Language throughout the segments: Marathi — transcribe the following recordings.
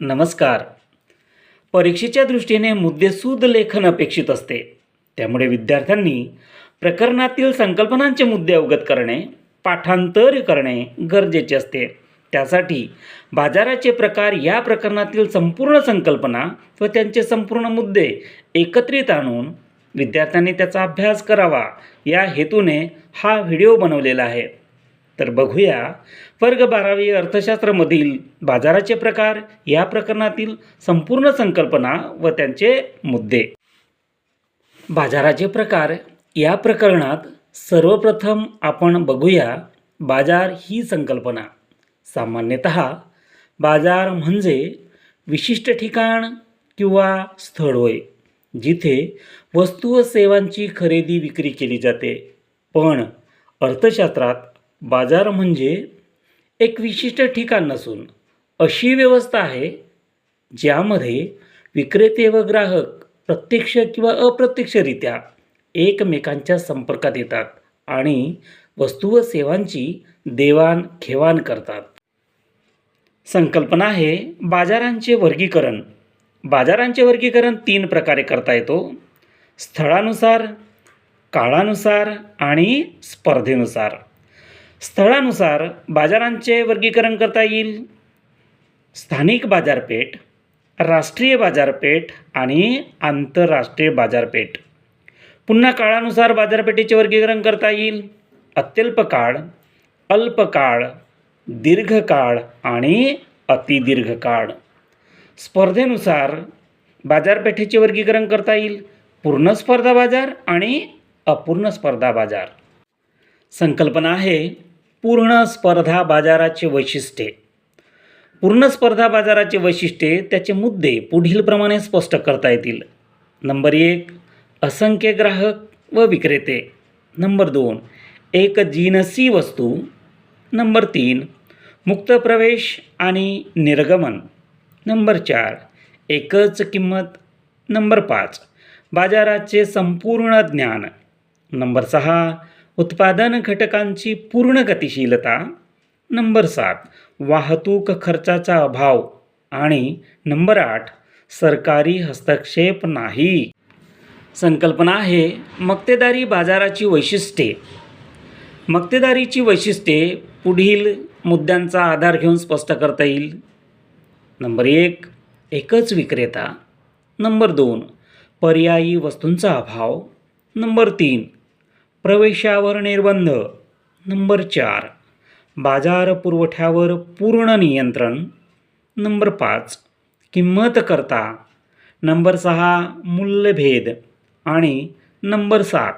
नमस्कार. परीक्षेच्या दृष्टीने मुद्देसूद लेखन अपेक्षित असते. त्यामुळे विद्यार्थ्यांनी प्रकरणातील संकल्पनांचे मुद्दे अवगत करणे पाठांतर करणे गरजेचे असते. त्यासाठी बाजाराचे प्रकार या प्रकरणातील संपूर्ण संकल्पना व त्यांचे संपूर्ण मुद्दे एकत्रित आणून विद्यार्थ्यांनी त्याचा अभ्यास करावा. या हेतूने हा व्हिडिओ बनवलेला आहे. तर बघूया. वर्ग बारावी अर्थशास्त्रामधील बाजाराचे प्रकार या प्रकरणातील संपूर्ण संकल्पना व त्यांचे मुद्दे. बाजाराचे प्रकार या प्रकरणात सर्वप्रथम आपण बघूया बाजार ही संकल्पना. सामान्यतः बाजार म्हणजे विशिष्ट ठिकाण किंवा स्थळ होय जिथे वस्तू व सेवांची खरेदी विक्री केली जाते. पण अर्थशास्त्रात बाजार म्हणजे एक विशिष्ट ठिकाण नसून अशी व्यवस्था आहे ज्यामध्ये विक्रेते व ग्राहक प्रत्यक्ष किंवा अप्रत्यक्षरित्या एकमेकांच्या संपर्कात येतात आणि वस्तू व सेवांची देवाणघेवाण करतात. संकल्पना आहे बाजारांचे वर्गीकरण. बाजारांचे वर्गीकरण तीन प्रकारे करता येतो. स्थळानुसार काळानुसार आणि स्पर्धेनुसार. स्थळानुसार बाजारांचे वर्गीकरण करता येईल. स्थानिक बाजारपेठ राष्ट्रीय बाजारपेठ आणि आंतरराष्ट्रीय बाजारपेठ. पुन्हा काळानुसार बाजारपेठेचे वर्गीकरण करता येईल. अत्यल्प काळ अल्पकाळ दीर्घकाळ आणि अतिदीर्घकाळ स्पर्धेनुसार बाजारपेठेचे वर्गीकरण करता येईल. पूर्ण स्पर्धा बाजार आणि अपूर्ण स्पर्धा बाजार. संकल्पना आहे पूर्ण स्पर्धा बाजाराचे वैशिष्ट्ये. पूर्ण स्पर्धा बाजाराचे वैशिष्ट्ये त्याचे मुद्दे पुढीलप्रमाणे स्पष्ट करता येतील. नंबर एक असंख्य ग्राहक व विक्रेते. नंबर दोन एक जिनसी वस्तू. नंबर तीन मुक्त प्रवेश आणि निर्गमन. नंबर चार एकच किंमत. नंबर पाच बाजाराचे संपूर्ण ज्ञान. नंबर सहा उत्पादन घटकांची पूर्ण गतिशीलता. नंबर सात वाहतूक खर्चाचा अभाव. आणि नंबर आठ सरकारी हस्तक्षेप नाही. संकल्पना आहे मक्तेदारी बाजाराची वैशिष्ट्ये. मक्तेदारीची वैशिष्ट्ये पुढील मुद्द्यांचा आधार घेऊन स्पष्ट करता येईल. नंबर एक एकच विक्रेता. नंबर दोन पर्यायी वस्तूंचा अभाव. नंबर तीन प्रवेशावर निर्बंध. नंबर चार. बाजार पुरवठ्यावर पूर्ण नियंत्रण. नंबर पाच. किंमतकर्ता नंबर सहा. मूल्यभेद. आणि नंबर सात.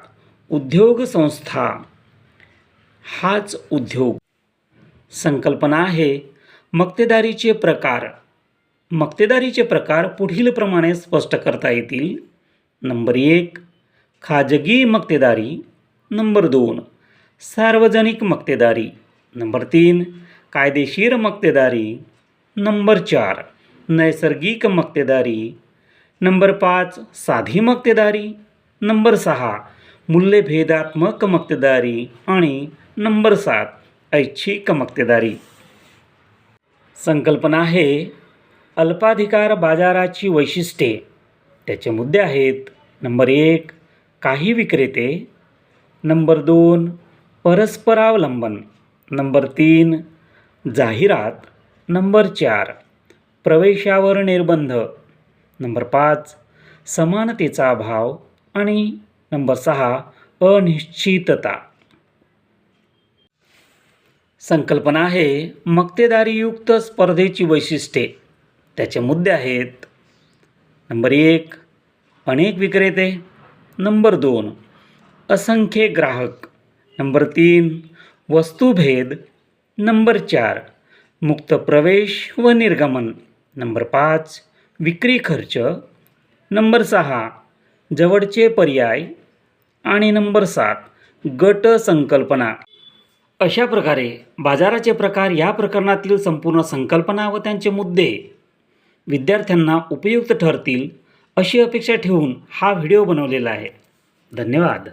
उद्योग संस्था. हाच उद्योग. संकल्पना आहे. मक्तेदारीचे प्रकार. मक्तेदारीचे प्रकार पुढीलप्रमाणे स्पष्ट करता येतील. नंबर एक. खाजगी मक्तेदारी. नंबर दोन सार्वजनिक मक्तेदारी. नंबर तीन कायदेशीर मक्तेदारी. नंबर चार नैसर्गिक मक्तेदारी. नंबर पाच साधी मक्तेदारी. नंबर सहा मूल्यभेदात्मक मक्तेदारी. आणि नंबर सात ऐच्छिक मक्तेदारी. संकल्पना आहे अल्पाधिकार बाजाराची वैशिष्ट्ये. त्याचे मुद्दे आहेत. नंबर एक काही विक्रेते नंबर दोन परस्परावलंबन. नंबर तीन जाहिरात. नंबर चार प्रवेशावर निर्बंध. नंबर पाच समानतेचा अभाव. आणि नंबर सहा अनिश्चितता. संकल्पना आहे मक्तेदारीयुक्त स्पर्धेची वैशिष्ट्ये. त्याचे मुद्दे आहेत. नंबर एक अनेक विक्रेते. नंबर दोन असंख्य ग्राहक. नंबर तीन वस्तुभेद. नंबर चार मुक्त प्रवेश व निर्गमन. नंबर पाच विक्री खर्च. नंबर सहा जवळचे पर्याय. आणि नंबर सात गट संकल्पना. अशा प्रकारे बाजाराचे प्रकार या प्रकरणातील संपूर्ण संकल्पना व त्यांचे मुद्दे विद्यार्थ्यांना उपयुक्त ठरतील अशी अपेक्षा ठेवून हा व्हिडिओ बनवलेला आहे. धन्यवाद.